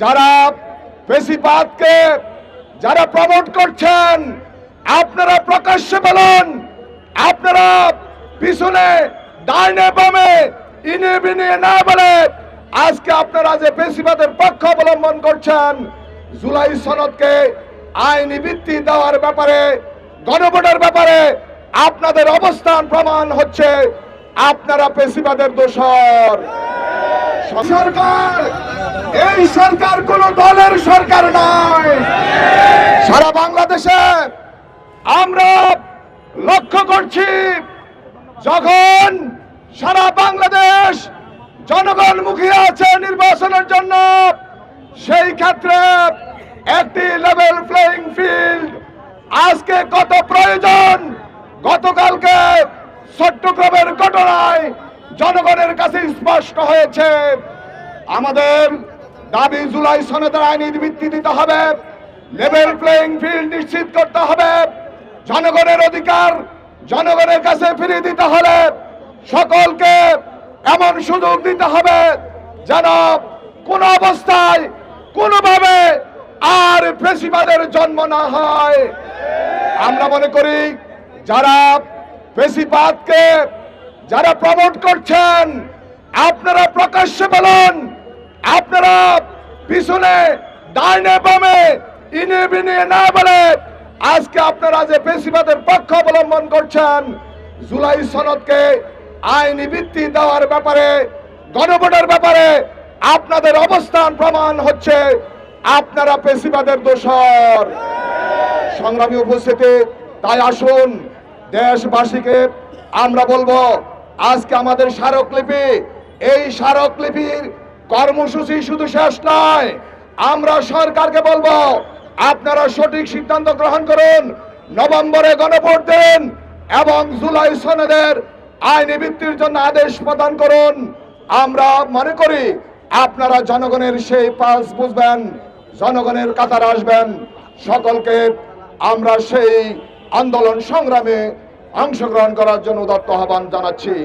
যারা পেশিপাতকে যারা প্রমোট করছেন, আপনারা প্রকাশ্যে বলুন, আপনারা পিছনে, ডাইনে, বামে, ইনে, বিনে, না বলে আজকে আপনারা যে পেশিবাদের পক্ষ অবলম্বন করছেন, জুলাই সনদকে আইনি ভিত্তি দেওয়ার ব্যাপারে, গণভোটের ব্যাপারে আপনাদের অবস্থান প্রমাণ হচ্ছে, আপনারা পেশিবাদের দোষর। সরকার! এই সরকার কোন দলের সরকার নয়। সারা বাংলাদেশে আমরা লক্ষ্য করছি, যখন সারা বাংলাদেশ জনগণ মুখিয়ে আছে নির্বাচনের জন্য, সেই ক্ষেত্রে একটি লেভেল প্লেইং ফিল্ড আজকে কত প্রয়োজন, গতকালকে চট্টগ্রামের ঘটনায় জনগণের কাছে স্পষ্ট হয়েছে। আমাদের দাবি জুলাই সনদের আইনি ভিত্তি দিতে হবে। লেভেল প্লেইং ফিল্ড নিশ্চিত করতে হবে। জনগণের অধিকার জনগণের কাছে ফিরিয়ে দিতে হলে সকলকে এমন সুযোগ দিতে হবে যেন কোন অবস্থায় কোনোভাবে আর ফেসিবাদের জন্ম না হয়। আমরা মনে করি, যারা পেশিপাতকে যারা প্রমোট করছেন, আপনারা প্রকাশ্যে বলুন পিছনে ডাইনে বামে, ইনে বিনে না বলে আজকে আপনারা যে পেশিবাদের পক্ষ অবলম্বন করছেন, জুলাই সনদকে আইনি ভিত্তি দেওয়ার ব্যাপারে, গণভোটের ব্যাপারে আপনাদের অবস্থান প্রমাণ হচ্ছে। আপনারা পেশিবাদের দোষর। সংগ্রামী উপস্থিতি, তাই আসুন, দেশবাসীকে আমরা বলব, আজকে আমাদের স্মারকলিপি, এই স্মারকলিপির কর্মসূচি শুধু শেষ নয়, আমরা সরকারকে বলব, আপনারা সঠিক সিদ্ধান্ত গ্রহণ করুন, নভেম্বরে গণভোট দিন এবং জুলাই সনেদের আইনি ভিত্তির জন্য আদেশ প্রদান করুন। আমরা মনে করি আপনারা জনগণের সেই পালস বুঝবেন, জনগণের কাতার আসবেন। সকলকে আমরা সেই আন্দোলন সংগ্রামে অংশগ্রহণ করার জন্য উদাত্ত আহ্বান জানাচ্ছি।